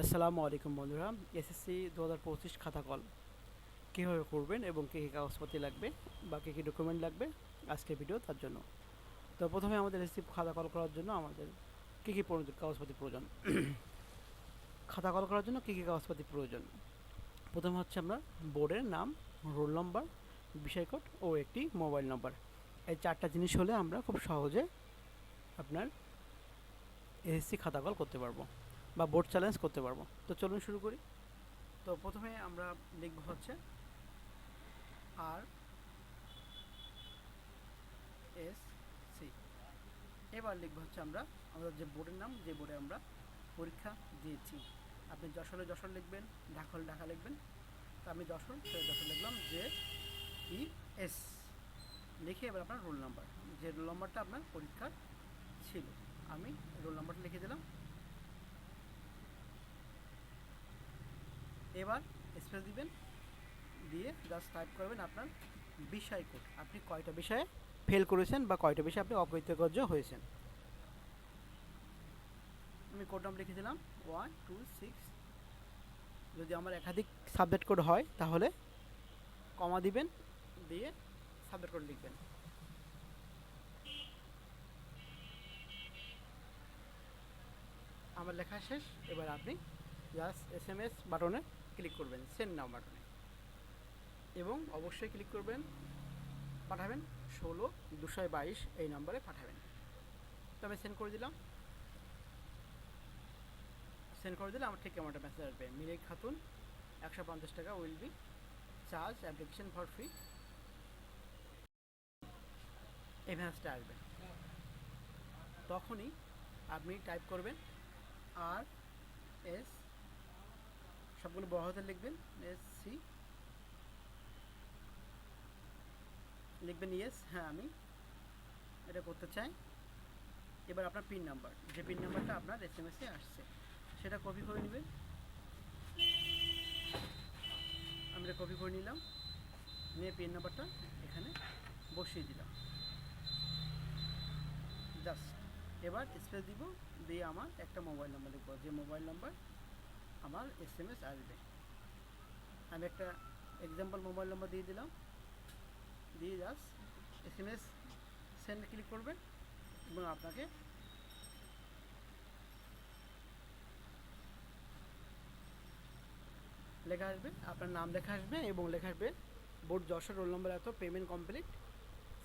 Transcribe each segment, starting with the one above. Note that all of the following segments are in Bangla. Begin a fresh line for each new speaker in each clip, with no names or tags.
আসসালামু আলাইকুম বন্ধুরা এসএসসি দু হাজার পঁচিশ খাতা কল। কীভাবে করবেন এবং কী কী কাগজপত্র লাগবে বা কী কী ডকুমেন্ট লাগবে আজকের ভিডিও তার জন্য। তো প্রথমে আমাদের এসএসসি খাতা কল করার জন্য আমাদের কী কী প্রয়োজন কাগজপাতি প্রয়োজন। খাতা কল করার জন্য কী কী কাগজপাতি প্রয়োজন। প্রথমে হচ্ছে আমরা বোর্ডের নাম রোল নম্বর বিষয়কোড ও একটি মোবাইল নম্বর এই চারটা জিনিস হলে আমরা খুব সহজে আপনার এসএসসি খাতা কল করতে পারব। বা বোর্ড চ্যালেঞ্জ করতে পারব। তো চলুন শুরু করি। তো প্রথমে আমরা লিখব হচ্ছে আর এস সি এবার লিখব হচ্ছে আমরা, আমাদের যে বোর্ডের নাম, যে বোর্ডে আমরা পরীক্ষা দিয়েছি। আপনি যশোরে যশোর লিখবেন ঢাকল ঢাকা লিখবেন। তো আমি যশোর সে যশোর লিখলাম যে ই এস লিখে এবার আপনার রোল নাম্বার যে রোল নাম্বারটা আপনার পরীক্ষার ছিল। আমি রোল নাম্বারটা লিখে দিলাম। এবার স্পেস দিবেন, দিয়ে জাস্ট টাইপ করবেন আপনার বিষয় কোড আপনি কয়টা বিষয়ে ফেল করেছেন বা কয়টা বিষয়ে আপনি অকৃতকার্য হয়েছেন। আমি কোড নাম লিখে দিলাম ওয়ান টু সিক্স যদি আমার একাধিক সাবজেক্ট কোড হয়, তাহলে কমা দিবেন, দিয়ে সাবজেক্ট কোড লিখবেন। আমার লেখা শেষ, এবার আপনি জাস্ট এস এম এস বাটনে ক্লিক করবেন সেন্ড নাও বাটনে। এবং অবশ্যই ক্লিক করবেন, পাঠাবেন ষোলো দুশো বাইশ এই নম্বরে পাঠাবেন। তো আমি সেন্ড করে দিলাম। সেন্ড করে দিলে আমার ঠিক একটা মেসেজ আসবে। মিরিক খাতুন, একশো পঞ্চাশ টাকা will be charge application for free এই মেসেজটা আসবে। তখনই আপনি টাইপ করবেন আর এস সবগুলো বড় হাতে লিখবেন, এস সি। লিখবেন ইয়েস হ্যাঁ আমি। এটা করতে চাই। এবার আপনার পিন নাম্বার, যে পিন নাম্বারটা আপনার এস এম এসে আসছে, সেটা কপি করে নেবেন। আমি এটা কপি করে নিলাম, নিয়ে পিন নাম্বারটা এখানে বসিয়ে দিলাম। জাস্ট, এবার স্পেস দিব, দিয়ে আমার একটা মোবাইল নাম্বার লিখব। যে মোবাইল নাম্বার আমার এস এম এস আসবে আমি একটা এক্সাম্পল মোবাইল নাম্বার দিয়ে দিলাম। দিয়ে just S M S send click করবেন এবং আপনাকে লেখা আসবে, আপনার নাম লেখা আসবে এবং লেখা আসবে বোর্ড যশোর রোল নম্বর এত পেমেন্ট কমপ্লিট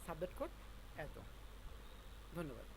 সাবমিট কোড এত। ধন্যবাদ।